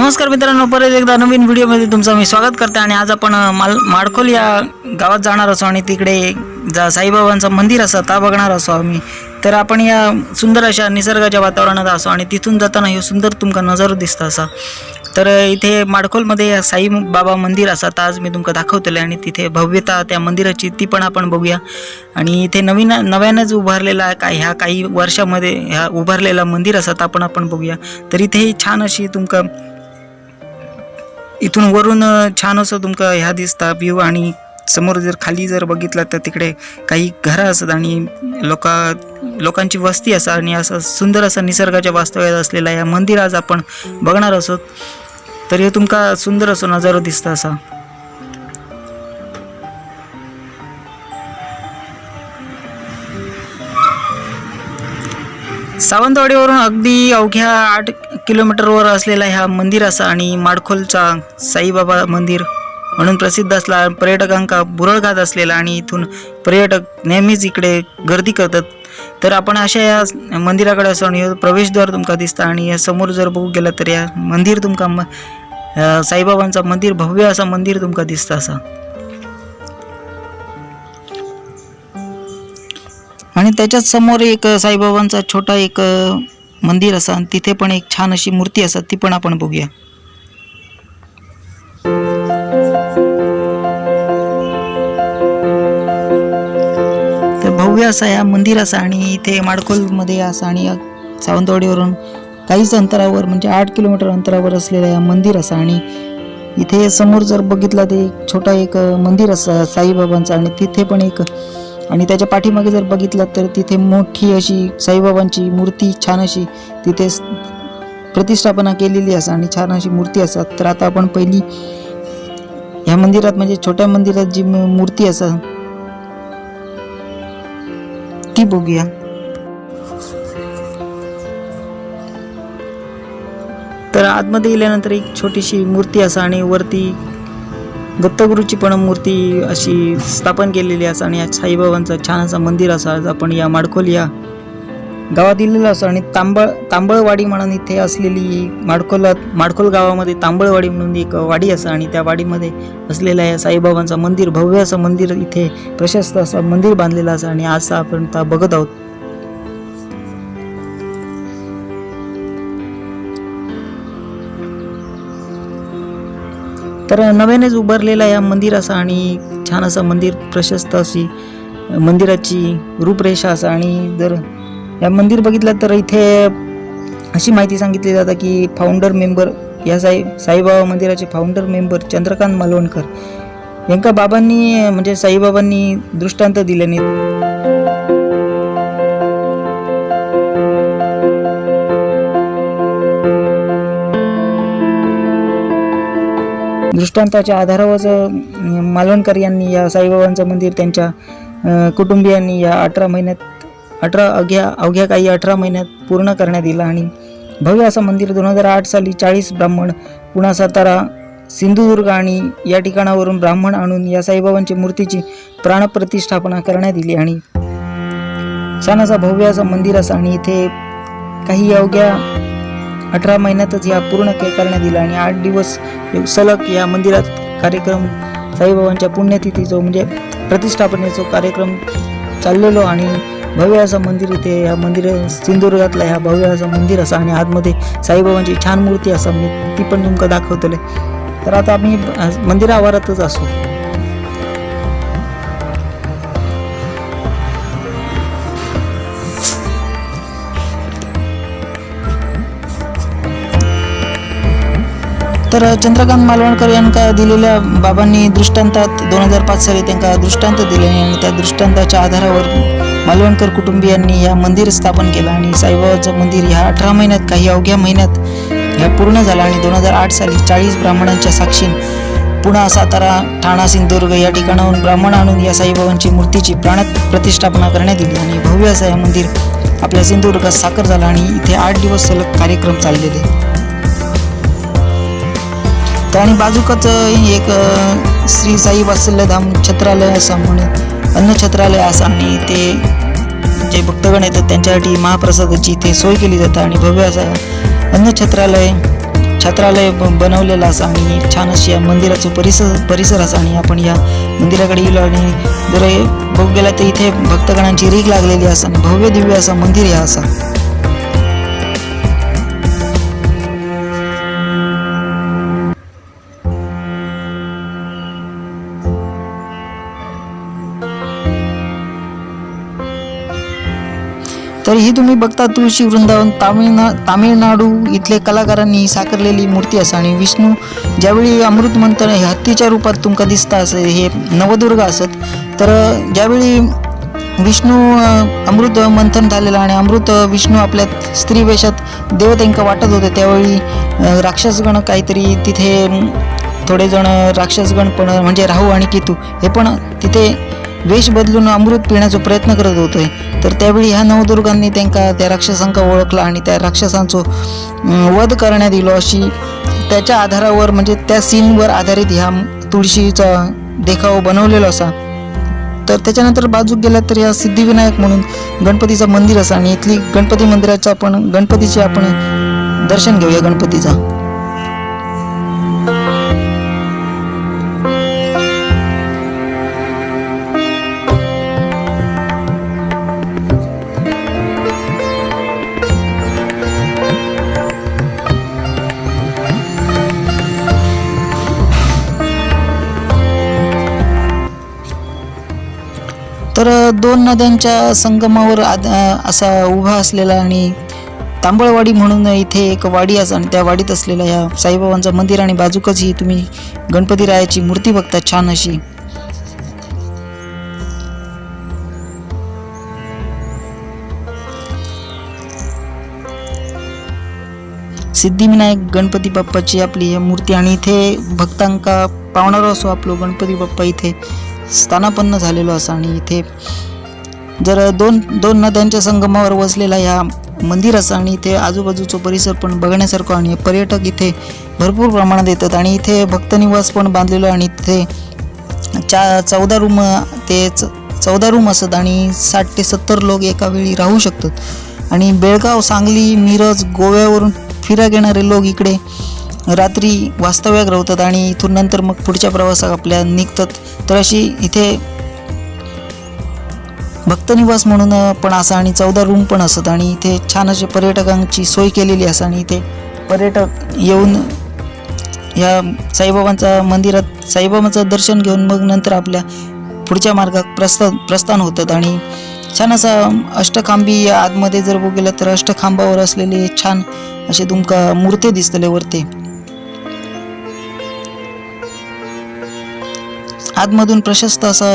नमस्कार मित्रांनो परत एकदा नवीन व्हिडिओमध्ये तुमचं मी स्वागत करते आणि आज आपण माल माडखोल या गावात जाणार असो आणि तिकडे जा साईबाबांचं मंदिर असं ता बघणार असो आम्ही. तर आपण या सुंदर अशा निसर्गाच्या वातावरणात असो आणि तिथून जाताना हे सुंदर तुमका नजारो दिसतं असा. तर इथे माडखोलमध्ये साई बाबा मंदिर असा आज मी तुमका दाखवतेलं आणि तिथे भव्यता त्या मंदिराची ती पण आपण बघूया. आणि इथे नवीन नव्यानंच उभारलेला काय ह्या काही वर्षामध्ये ह्या उभारलेला मंदिर असा आपण आपण बघूया. तर इथे छान अशी तुमका इथून वरून छान असं तुमका ह्या दिसता व्ह्यू आणि समोर जर खाली जर बघितलं तर तिकडे काही घरं असत आणि लोका लोकांची वस्ती असा आणि असं सुंदर असं निसर्गाच्या वास्तव्यात असलेला या मंदिर आज आपण बघणार असोत. तर हे तुमका सुंदर असो नजारो दिसता असा. सावंतवाडीवरून अगदी अवघ्या आठ किलोमीटरवर असलेला ह्या मंदिर असा आणि माडखोलचा साईबाबा मंदिर म्हणून प्रसिद्ध असला. पर्यटकांका बुरळ घात असलेला आणि इथून पर्यटक नेहमीच इकडे गर्दी करतात. तर आपण अशा या मंदिराकडे असो आणि प्रवेशद्वार तुमका दिसता आणि या समोर जर बघू गेलं तर या मंदिर तुमका म- साईबाबांचा मंदिर भव्य असा मंदिर तुमका दिसता असा. आणि त्याच्याच समोर एक साईबाबांचा छोटा एक मंदिर असा आणि तिथे पण एक छान अशी मूर्ती असत ती पण आपण बघूया. तर भव्य असा या मंदिर असा आणि इथे माडखोलमध्ये असा आणि सावंतवाडीवरून काहीच अंतरावर म्हणजे आठ किलोमीटर अंतरावर असलेलं या मंदिर असा आणि इथे समोर जर बघितलं ते एक छोटा एक मंदिर असा साईबाबांचा आणि तिथे पण एक आणि त्याच्या पाठीमागे जर बघितलं तर तिथे मोठी अशी साईबाबांची मूर्ती छान अशी तिथे प्रतिष्ठापना केलेली असा आणि छान अशी मूर्ती असतात. तर आता आपण पहिली ह्या मंदिरात म्हणजे छोट्या मंदिरात जी मूर्ती असा ती बघूया. तर आतमध्ये गेल्यानंतर एक छोटीशी मूर्ती असा आणि वरती दत्तगुरूची पण मूर्ती अशी स्थापन केलेली असा आणि या साईबाबांचं छान असं मंदिर असा आज आपण या माडखोल या गावात दिलेलं असं आणि तांबळ तांबळवाडी म्हणून इथे असलेली माडखोलात माडखोल गावामध्ये तांबळवाडी म्हणून एक वाडी असं आणि त्या वाडीमध्ये असलेलं या साईबाबांचं मंदिर भव्य असं मंदिर इथे प्रशस्त असं मंदिर बांधलेलं असं आणि आज आपण बघत आहोत. तर नव्यानेच उभारलेला या मंदिर असा आणि छान असं मंदिर प्रशस्त अशी मंदिराची रूपरेषा असा. आणि जर या मंदिर बघितलं तर इथे अशी माहिती सांगितली जातं की फाउंडर मेंबर या साई साईबाबा मंदिराचे फाउंडर मेंबर चंद्रकांत मालवणकर यांका बाबांनी म्हणजे साईबाबांनी दृष्टांत दिल्याने दृष्टांताच्या आधारावरच मालवणकर यांनी या साईबाबांचं मंदिर त्यांच्या कुटुंबियांनी या अठरा महिन्यात अठरा अवघ्या अवघ्या काही अठरा महिन्यात पूर्ण करण्यात येईल आणि भव्य असं मंदिर दोन हजार आठ साली चाळीस ब्राह्मण पुणा सातारा सिंधुदुर्ग आणि या ठिकाणावरून ब्राह्मण आणून या साईबाबांची मूर्तीची प्राणप्रतिष्ठापना करण्यात दिली आणि छान असा भव्य असं मंदिर असं आणि इथे काही अवघ्या अठरा महिन्यातच या पूर्ण करण्यात दिला आणि आठ दिवस सलग या मंदिरात कार्यक्रम साईबाबांच्या पुण्यतिथीचं म्हणजे प्रतिष्ठापनेचा कार्यक्रम चाललेलो आणि भव्य असं मंदिर इथे ह्या मंदिर सिंधुदुर्गातलं ह्या भव्य असं मंदिर असं आणि आतमध्ये साईबाबांची छान मूर्ती असा ती पण तुमका दाखवतले तर आता आम्ही अ, मंदिरा आवारातच असू. तर चंद्रकांत मालवणकर यांका दिलेल्या बाबांनी दृष्टांतात दोन हजार पाच साली त्यांना दृष्टांत दिले आणि त्या दृष्टांताच्या आधारावर मालवणकर कुटुंबियांनी या मंदिर स्थापन केलं आणि साईबाबाचं मंदिर ह्या अठरा महिन्यात काही अवघ्या महिन्यात ह्या पूर्ण झाला आणि दोन हजार आठ साली चाळीस ब्राह्मणांच्या साक्षीन पुणा सातारा ठाणा सिंधुदुर्ग या ठिकाणाहून ब्राह्मण आणून या साईबाबांची मूर्तीची प्राणात प्रतिष्ठापना करण्यात आली आणि भव्य असं हे मंदिर आपल्या सिंधुदुर्गात साकार झाला आणि इथे आठ दिवस सलग कार्यक्रम चाललेले. तर आणि बाजूकच एक श्री साई वात्सल्यधाम छत्रालय असं म्हणून अन्न छत्रालय असं आणि ते जे भक्तगण येतात त्यांच्यासाठी महाप्रसादाची ते सोय केली जाते आणि भव्य असा अन्न छत्रालय छत्रालय ब- बनवलेलं असं आणि छान अशी या मंदिराचं परिसर परिसर असा आणि आपण या मंदिराकडे गेलो आणि जर बघ गेला तर इथे भक्तगणांची रीग लागलेली असं आणि भव्य दिव्य असा मंदिर आहे असा. तर ही तुम्ही बघता तुळशी वृंदावन तामिळना तामिळनाडू इथले कलाकारांनी साकारलेली मूर्ती असा आणि विष्णू ज्यावेळी अमृत मंथन हे हत्तीच्या रूपात तुमका दिसता असं हे नवदुर्ग असत तर ज्यावेळी विष्णू अमृत मंथन झालेलं आणि अमृत विष्णू आपल्या स्त्री वेशात देवतांका वाटत होते त्यावेळी राक्षसगण काहीतरी तिथे थोडेजण राक्षसगण पण म्हणजे राहू आणि केतू हे पण तिथे वेश बदलून अमृत पिण्याचा प्रयत्न करत होते तर त्यावेळी ह्या नवदुर्गांनी त्यांका त्या राक्षसांका ओळखला आणि त्या राक्षसांचो वध करण्यात येलो अशी त्याच्या आधारावर म्हणजे त्या सीनवर आधारित ह्या तुळशीचा देखाव बनवलेला असा. तर त्याच्यानंतर बाजूक गेला तर या सिद्धिविनायक म्हणून गणपतीचं मंदिर असा आणि इथली गणपती मंदिराचं आपण गणपतीचे आपण दर्शन घेऊया गणपतीचा. तर दोन नद्यांच्या संगमावर आद असा उभा असलेला आणि तांबळवाडी म्हणून इथे एक वाडी असं आणि त्या वाडीत असलेल्या या साईबाबांचं मंदिर आणि बाजूकच ही तुम्ही गणपती रायाची मूर्ती बघता छान अशी. सिद्धिविनायक गणपती बाप्पाची आपली मूर्ती आणि इथे भक्तांका पावणारो असो आपलो गणपती बाप्पा इथे स्थानापन्न झालेलो असा आणि इथे जर दोन दोन नद्यांच्या संगमावर वसलेला ह्या मंदिर असा आणि इथे आजूबाजूचा परिसर पण बघण्यासारखं आणि पर्यटक इथे भरपूर प्रमाणात येतात आणि इथे भक्तनिवास पण बांधलेलो आणि इथे चा चौदा रूम ते च- चौदा रूम असत आणि साठ ते सत्तर लोक एका वेळी राहू शकतात. आणि बेळगाव सांगली मिरज गोव्यावरून फिरा घेणारे लोक इकडे रात्री वास्तव्यात रवतात आणि इथून नंतर मग पुढच्या प्रवासात आपल्या निघतात. तर अशी इथे भक्तनिवास म्हणून पण असं आणि चौदा रूम पण असत आणि इथे छान असे पर्यटकांची सोय केलेली असं आणि इथे पर्यटक येऊन या साईबाबांचा मंदिरात साईबाबांचं दर्शन घेऊन मग नंतर आपल्या पुढच्या मार्गात प्रस्थान प्रस्थान होतात आणि छान असा अष्टखांबी या आतमध्ये जर बघितलं तर अष्टखांबावर असलेले छान असे तुमका मूर्ती दिसतले वरती. आतमधून प्रशस्त असा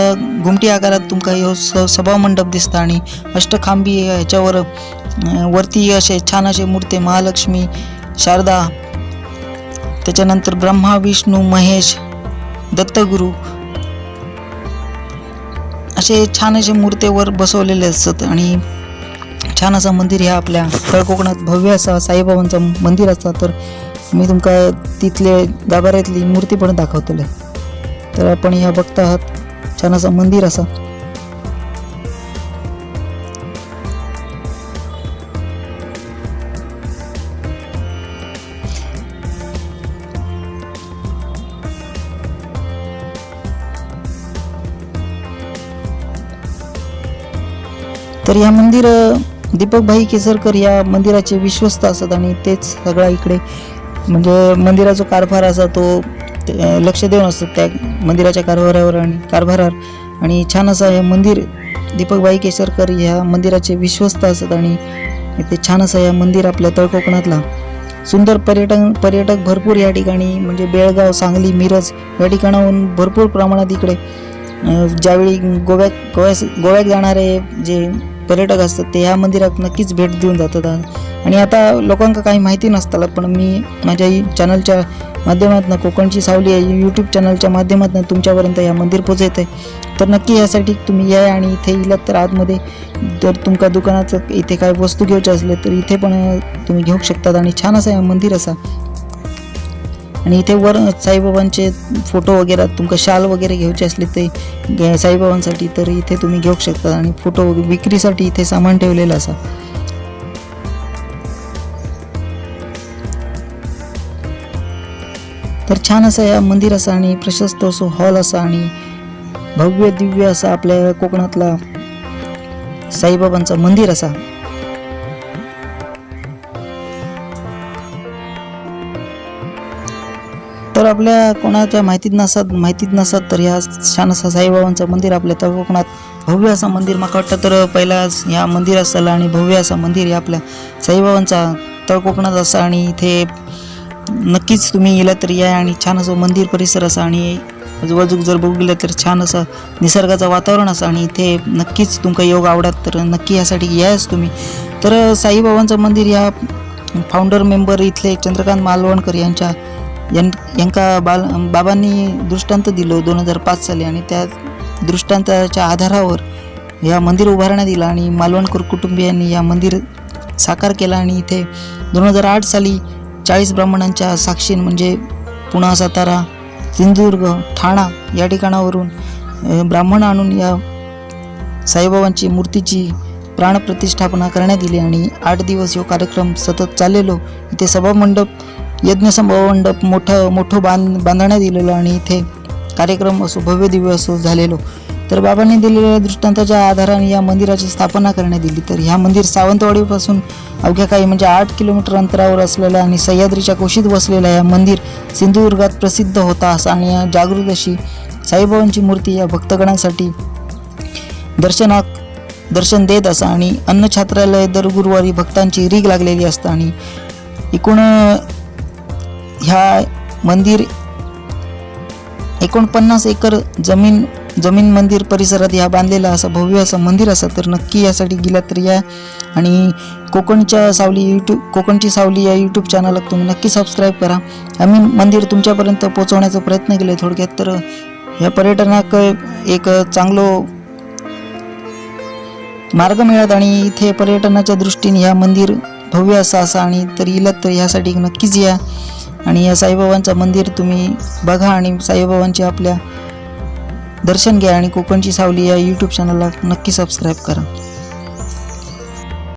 घुमटी आकारात तुमका ह्यो स सभा मंडप दिसता आणि अष्टखांबी ह्याच्यावर वरती असे छान असे मूर्ते महालक्ष्मी शारदा त्याच्यानंतर ब्रह्मा विष्णू महेश दत्तगुरू असे छान असे मूर्तीवर बसवलेले असत आणि छान असं मंदिर ह्या आपल्या तळ कोकणात भव्य असा साईबाबांचं मंदिर असतं तर मी तुमका तिथले गाभाऱ्यातली मूर्ती पण दाखवतले. तर आपण ह्या बघता आहात. छान असं मंदिर असा. तर या मंदिर दीपकभाई केसरकर या मंदिराचे विश्वस्त असतात आणि तेच सगळा इकडे म्हणजे मंदिराचा कारभार असा तो लक्ष देऊन असतात त्या मंदिराच्या कारभारावर आणि कारभारावर. आणि छान असं हे मंदिर दीपकबाई केसरकर ह्या मंदिराचे विश्वस्त असतात आणि इथे छान असं या मंदिर आपल्या तळकोकणातला. सुंदर पर्यटन पर्यटक भरपूर या ठिकाणी म्हणजे बेळगाव सांगली मिरज या ठिकाणाहून भरपूर प्रमाणात इकडे ज्यावेळी गोव्यात गोव्यास गोव्यात जाणारे जे पर्यटक असतात ते ह्या मंदिरात नक्कीच भेट देऊन जातात. आणि आता लोकांका काही माहिती नसताला पण मी माझ्या चॅनलच्या माध्यमातून कोकणची सावली या यूट्यूब चॅनलच्या माध्यमातून तुमच्यापर्यंत या मंदिर पोहोचत आहे. तर नक्की यासाठी तुम्ही या आणि इथे इलात तर आतमध्ये जर तुमका दुकानाचं इथे काय वस्तू घ्यायच्या असल्या तर इथे पण तुम्ही घेऊ शकतात आणि छान असा या मंदिर असा. आणि इथे वर साईबाबांचे फोटो वगैरे तुमका शाल वगैरे घ्यायचे असले ते साईबाबांसाठी तर इथे तुम्ही घेऊ शकता. आणि फोटो विक्रीसाठी इथे सामान ठेवलेलं असा. तर छान असा या मंदिर असा आणि प्रशस्त असो हॉल असा आणि भव्य दिव्य असा आपल्या कोकणातला साईबाबांचा मंदिर असा. तर आपल्या कोणाच्या माहितीत नसत माहितीत नसत तर ह्या छान असं साईबाबांचं मंदिर आपल्या तळ कोकणात भव्य असं मंदिर. मला वाटतं तर पहिला ह्या मंदिर असाल आणि भव्य असं मंदिर हे आपल्या साईबाबांचा तळ कोकणात असा आणि इथे नक्कीच तुम्ही गेला तर या आणि छान असं मंदिर परिसर असा आणि आजूबाजूक जर बघू गेलं तर छान असं निसर्गाचं वातावरण असं आणि इथे नक्कीच तुमका योग आवडत तर नक्की यासाठी याच तुम्ही. तर साईबाबांचं मंदिर या फाउंडर मेंबर इथले चंद्रकांत मालवणकर यांच्या यां यांका बाल बाबांनी दृष्टांत दिलं दोन हजार पाच साली आणि त्या दृष्टांताच्या आधारावर या मंदिर उभारण्यात दिलं आणि मालवणकर कुटुंबियांनी या मंदिर साकार केला आणि इथे दोन हजार आठ साली चाळीस ब्राह्मणांच्या साक्षीन म्हणजे पुणा सातारा सिंधुदुर्ग ठाणा या ठिकाणावरून ब्राह्मण आणून या साईबाबांची मूर्तीची प्राणप्रतिष्ठापना करण्यात दिली आणि आठ दिवस यो कार्यक्रम सतत चाललेलो. इथे सभामंडप यज्ञ मोठं मोठं बांध बांधण्यात दिलेलं आणि इथे कार्यक्रम असो भव्य दिव्य असो झालेलो. तर बाबांनी दिलेल्या दृष्टांताच्या आधाराने या मंदिराची स्थापना करण्यात दिली तर ह्या मंदिर सावंतवाडीपासून अवघ्या काही म्हणजे आठ किलोमीटर अंतरावर असलेलं आणि सह्याद्रीच्या कुशीत बसलेलं या मंदिर सिंधुदुर्गात प्रसिद्ध होता असं आणि या जागृत अशी साईबाबांची मूर्ती या भक्तगणांसाठी दर्शनात दर्शन देत असा आणि अन्न छात्रालय दर गुरुवारी भक्तांची रीग लागलेली असतं आणि एकूण ह्या मंदिर एकोणपन्नास एकर जमीन जमीन मंदिर परिसरात ह्या बांधलेला असं भव्य असं मंदिर असं तर नक्की यासाठी गेला तर या. आणि कोकणच्या सावली यूट्यूब कोकणची सावली या यूट्यूब चॅनलला तुम्ही नक्की सबस्क्राईब करा. आम्ही मंदिर तुमच्यापर्यंत पोहोचवण्याचा प्रयत्न केले थोडक्यात तर या पर्यटनाक एक चांगलो मार्ग मिळत आणि इथे पर्यटनाच्या दृष्टीने ह्या मंदिर भव्य असं असं आणि तर इलात तर ह्यासाठी नक्कीच या. आणि या साईबाबांचं मंदिर तुम्ही बघा आणि साईबाबांचे आपल्या दर्शन घ्या आणि कोकणची सावली या यूट्यूब चॅनलला नक्की सबस्क्राईब करा.